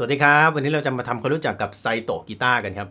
สวัสดีครับ วันนี้เราจะมาทำความรู้จักกับไซโตะกีตาร์กันครับ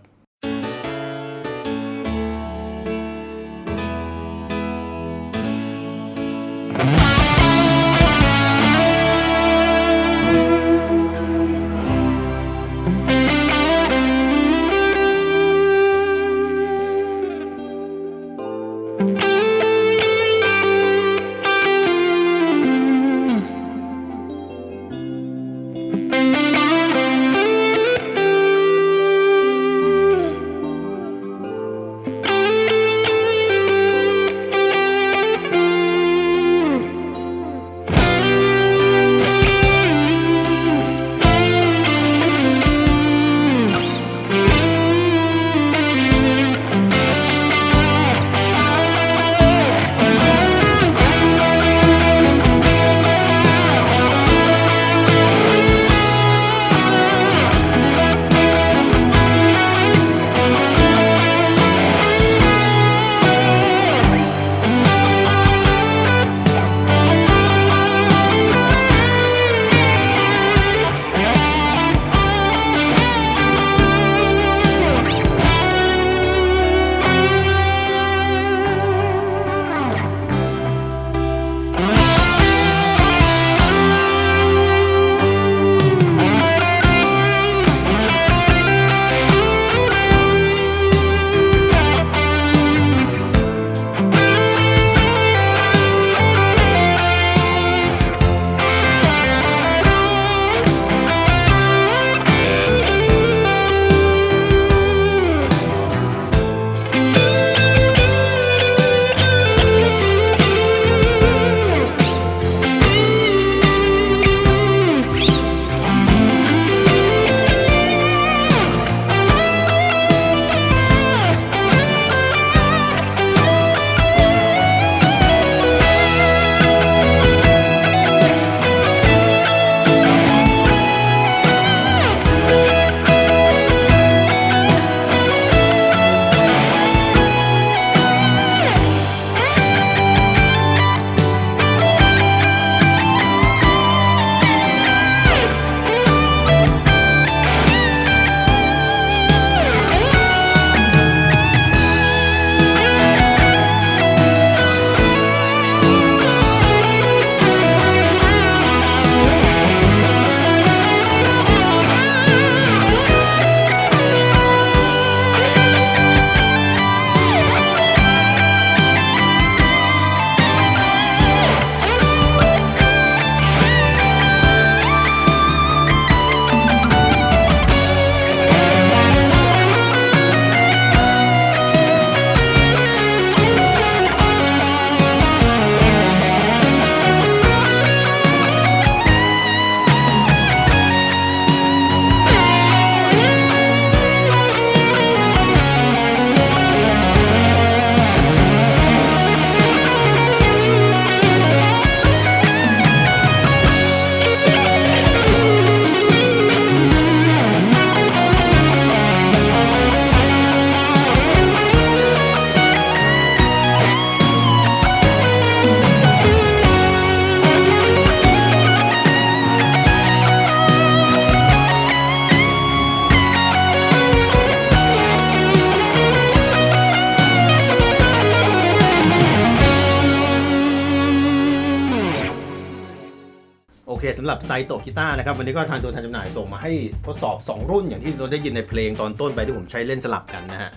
ับไซโตกีตาร์นะครับวันนี้ก็ทางตัวแทนจำหน่ายส่งมาให้ทดสอบ 2 รุ่นอย่างที่เราได้ยินในเพลงตอนต้นไปที่ผมใช้เล่นสลับกันนะฮะ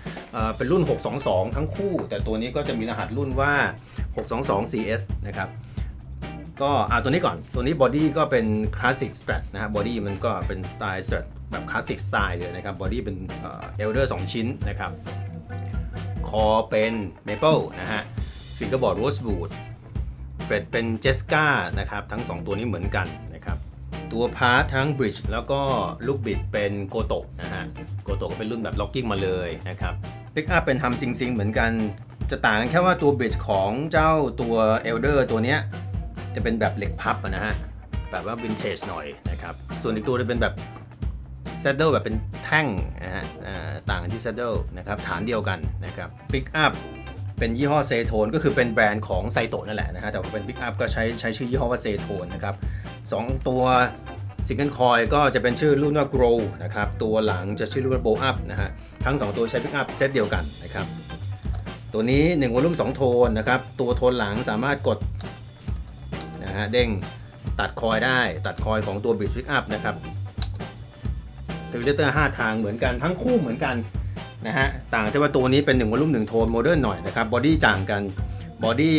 เป็นรุ่น 622 ทั้งคู่ แต่ตัวนี้ก็จะมีรหัสรุ่นว่า 622 CS นะครับก็อ่าตัวนี้ก่อนตัวนี้บอดี้ก็เป็นคลาสสิกส t ตรนะฮะบอดี้มันก็เป็นสไตล์ส t ตรแบบคลาสสิกสไตล์เลยนะครับบอดี้เป็นเอลเดอร์สองชิ้นนะครับคอเป็นเมเปิลนะฮะฟิงเกอร์บอร์ดโรสบูด เฟรดเป็นเจสกานะครับทั้ง 2 ตัวนี้เหมือนกันนะครับตัวพาร์ททั้งบริดจ์แล้วก็ลูกบิดเป็นโกโตะนะฮะโกโตะก็เป็นรุ่นแบบล็อกกิ้งมาเลยนะครับปิกอัพเป็นทำซิงซิงเหมือนกันจะต่างกันแค่ว่าตัวบริดจ์ของเจ้าตัวเอลเดอร์ตัวเนี้ยจะเป็นแบบเหล็กพับนะฮะแบบว่าวินเทจหน่อยนะครับส่วนอีกตัวจะเป็นแบบแซดเดิลแบบเป็นแท่งนะฮะต่างกันที่แซดเดิลนะครับฐานเดียวกันนะครับปิกอัพ เป็นยี่ห้อเซโทนก็คือเป็นแบรนด์ของไซโตนั่นแหละนะฮะ แต่เป็นปิกอัพก็ใช้ใช้ชื่อยี่ห้อว่าเซโทนนะครับสองตัวซิงเกิลคอยก็จะเป็นชื่อรุ่นว่า Grow นะครับ ตัวหลังจะชื่อรุ่นว่า Bow Up นะฮะ ทั้ง 2 ตัวใช้ Pick Up เซตเดียวกันนะครับ ตัวนี้1วอลุ่ม2โทนนะครับ ตัวโทนหลังสามารถกดนะฮะเด้งตัดคอยได้ตัดคอยของตัว Bridge Pick Up นะครับสวิตเตอร์5ทางเหมือนกันทั้งคู่เหมือนกัน นะฮะต่างที่ว่าตัวนี้เป็น1วอลุ่ม1โทนโมเดิร์นหน่อยนะครับบอดี้จ่างกันบอดี้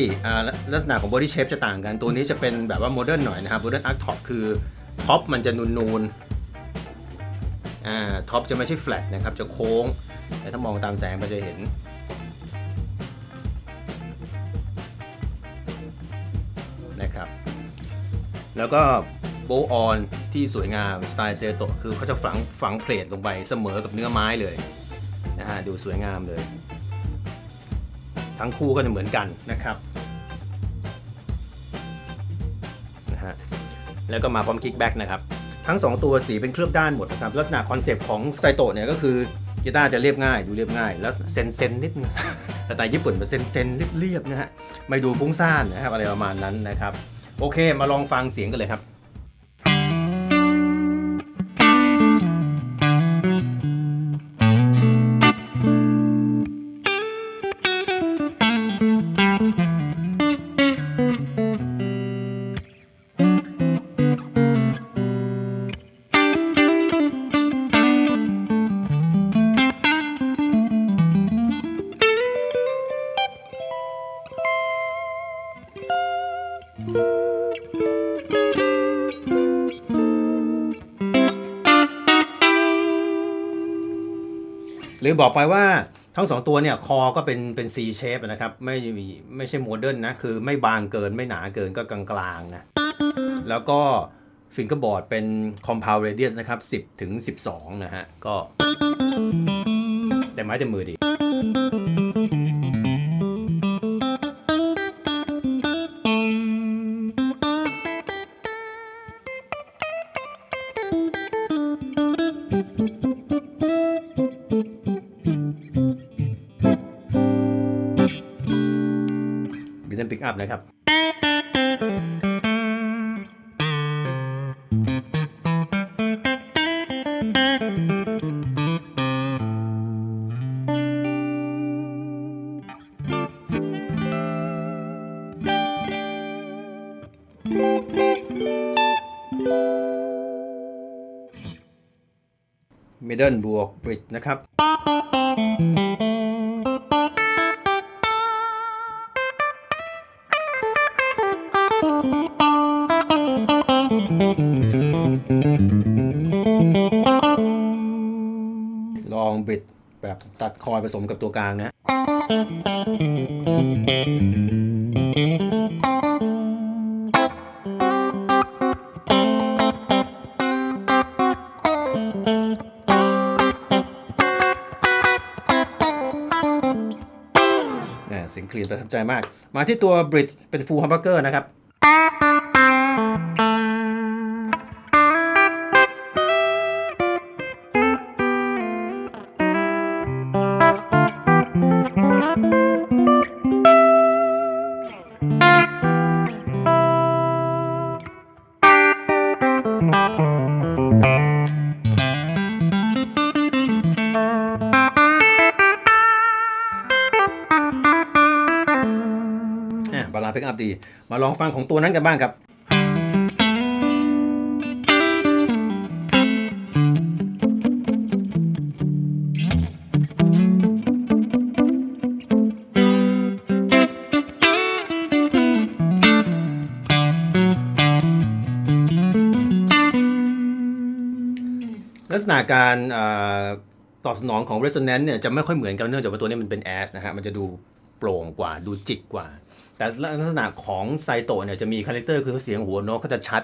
ลักษณะของบอดี้เชฟจะต่างกันตัวนี้จะเป็นแบบว่าโมเดิร์นหน่อยนะครับโมเดิร์นอาร์คท็อปคือท็อปมันจะนูนๆอ่าท็อปจะไม่ใช่แฟลตนะครับจะโค้งแต่ถ้ามองตามแสงมันจะเห็นนะครับแล้วก็โบออนที่สวยงามสไตล์เซโตะคือเขาจะฝังฝังเพลทลงไปเสมอกับเนื้อไม้เลย ดูสวยงามเลย ทั้งคู่ก็จะเหมือนกันนะครับนะฮะแล้วก็มาพร้อมคิกแบ็กนะครับ ทั้ง 2 ตัวสีเป็นเคลือบด้านหมดนะครับ ลักษณะคอนเซปต์ของไซโตะเนี่ยก็คือกีตาร์จะเรียบง่าย ดูเรียบง่าย แล้วเซนเซนนิดนึงสไตล์ญี่ปุ่นเป็นเซนเซนเรียบๆนะฮะไม่ดูฟุ้งซ่านนะครับอะไรประมาณนั้นนะครับ โอเค มาลองฟังเสียงกันเลยครับ ลืมบอกไปว่าทั้งสองตัวเนี่ยคอก็เป็นเป็น C shape นะครับไม่มีไม่ใช่โมเดิร์นนะคือไม่บางเกินไม่หนาเกินก็กลางๆนะแล้วก็ฟิงเกอร์บอร์ดเป็น compound radius นะครับ 10 ถึง 12 นะฮะ ก็แต่ไม้แต่มือดี พนะครับมิดเดิลบวกบริดจ์นะครับ บิดแบบตัดคอยผสมกับตัวกลางนะแหม่เสียงคลีนประทับใจมาก มาที่ตัวบริดจ์เป็นฟูลฮัมเบอร์เกอร์นะครับ นซ์พิกอัพดี มาลองฟังของตัวนั้นกันบ้างครับลักษณะการตอบสนองของ resonance เนี่ยจะไม่ค่อยเหมือนกันเนื่องจากว่าตัวนี้มันเป็น as นะฮะ มันจะดูโปร่งกว่า ดูจิกกว่า แต่ลักษณะของไซโตเนี่ยจะมีคาแรคเตอร์คือเสียงหัวโน้ตเขาจะชัด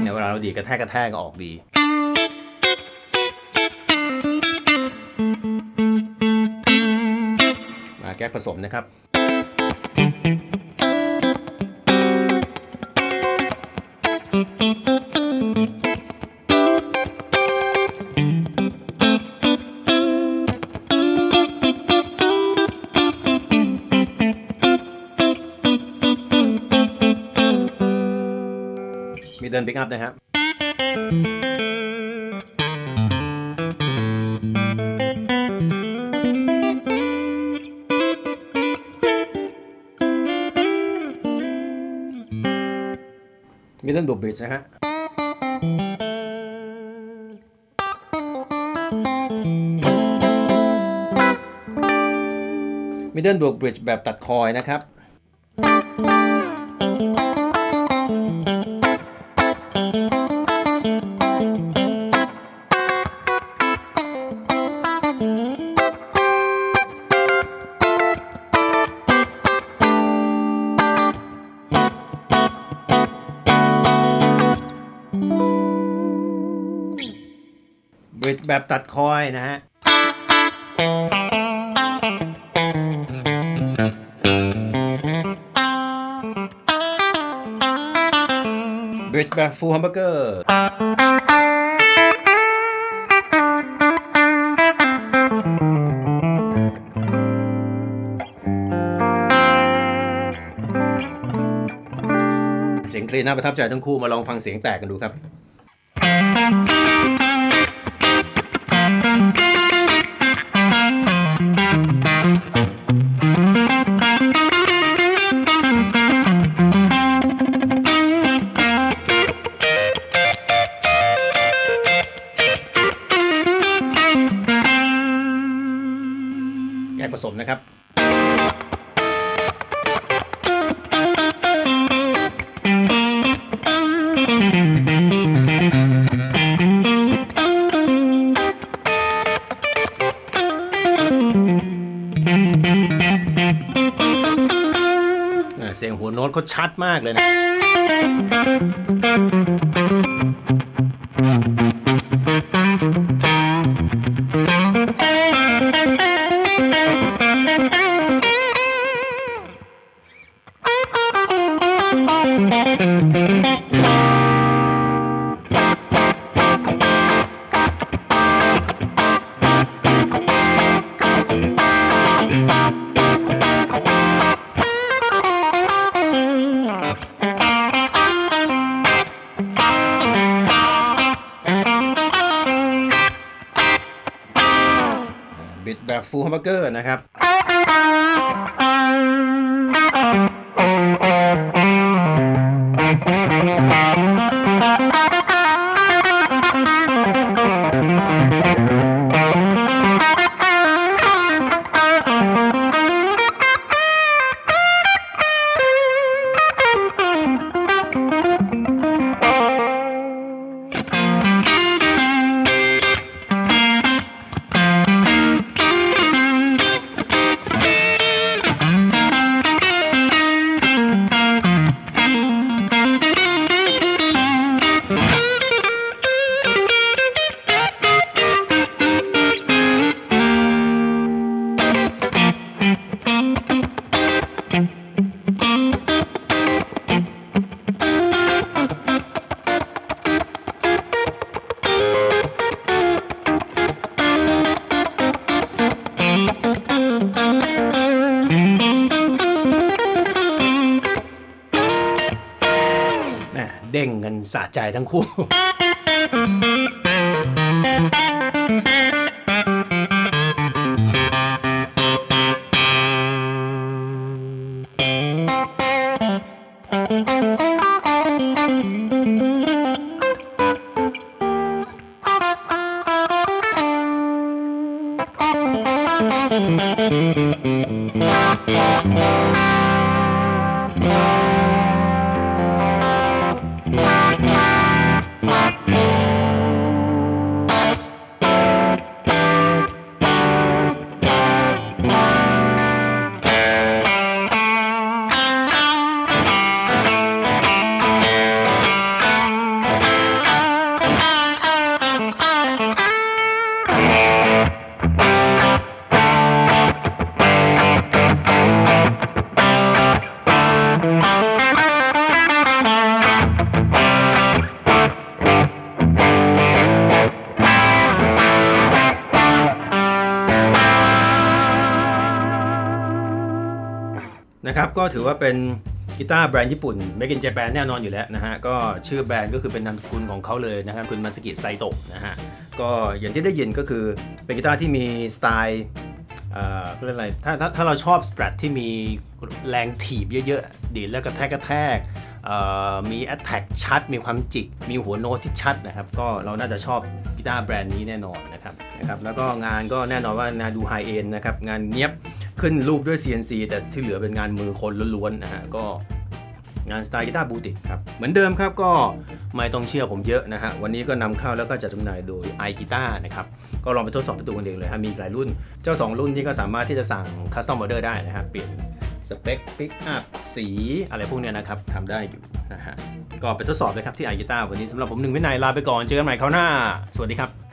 เนี่ยเวลาเราดีดกระแทกกระแทกก็ออกดีมาแก้ผสมนะครับ มีเดินปิกอัพนะครับมิดเดิลบวกบริดจ์นะฮะมิดเดิลบวกบริดจ์แบบตัดคอยนะครับ แบบตัดคอยนะฮะบริดจ์แบบฟูลฮัมเบอร์เกอร์เสียงคลีนน่าประทับใจทั้งคู่มาลองฟังเสียงแตกกันดูครับ สมนะครับเสียงหัวโน้ตเขาชัดมากเลยนะ บิดแบบฟูลฮัมเบอร์เกอร์นะครับ สะใจทั้งคู่ ก็ถือว่าเป็นกีตาร์แบรนด์ญี่ปุ่น Make in Japan แน่นอนอยู่แล้วนะฮะ ก็ชื่อแบรนด์ก็คือเป็นนามสกุลของเขาเลยนะครับคุณมาสกิไซโตะนะฮะ ก็อย่างที่ได้ยินก็คือเป็นกีตาร์ที่มีสไตล์เอ่อเรียกอะไรถ้าถ้าถ้าเราชอบสตร t ที่มีแรงถีบเยอะๆ ดีดแล้วกระแทกกระแทกเอ่อมี Attack ชัด มีความจิก มีหัวโน้ตที่ชัดนะครับ ก็เราน่าจะชอบกีตาร์แบรนด์นี้แน่นอนนะครับนะครับ แล้วก็งานก็แน่นอนว่างานดูไฮเอ็นนะครับ งานเนี้ยบ ขึ้นรูปด้วย CNC แต่ที่เหลือเป็นงานมือคนล้วนๆนะฮะก็งานสไตล์กีตาร์บูติกครับ เหมือนเดิมครับก็ไม่ต้องเชื่อผมเยอะนะฮะ วันนี้ก็นำเข้าแล้วก็จัดจำหน่ายโดย i g u i t a r นะครับ ก็ลองไปทดสอบประตูกันเองเลยฮะ มีหลายรุ่น เจ้า 2 รุ่นที่ก็สามารถที่จะสั่งคัสตอมออเดอร์ได้นะฮะ เปลี่ยนสเปคปิกอัพสีอะไรพวกเนี้ยนะครับทำได้อยู่นะฮะ ก็ไปทดสอบเลยครับที่ i g u i t a r วันนี้สำหรับผมหนึ่งวินัยลาไปก่อน เจอกันใหม่คราวหน้า สวัสดีครับ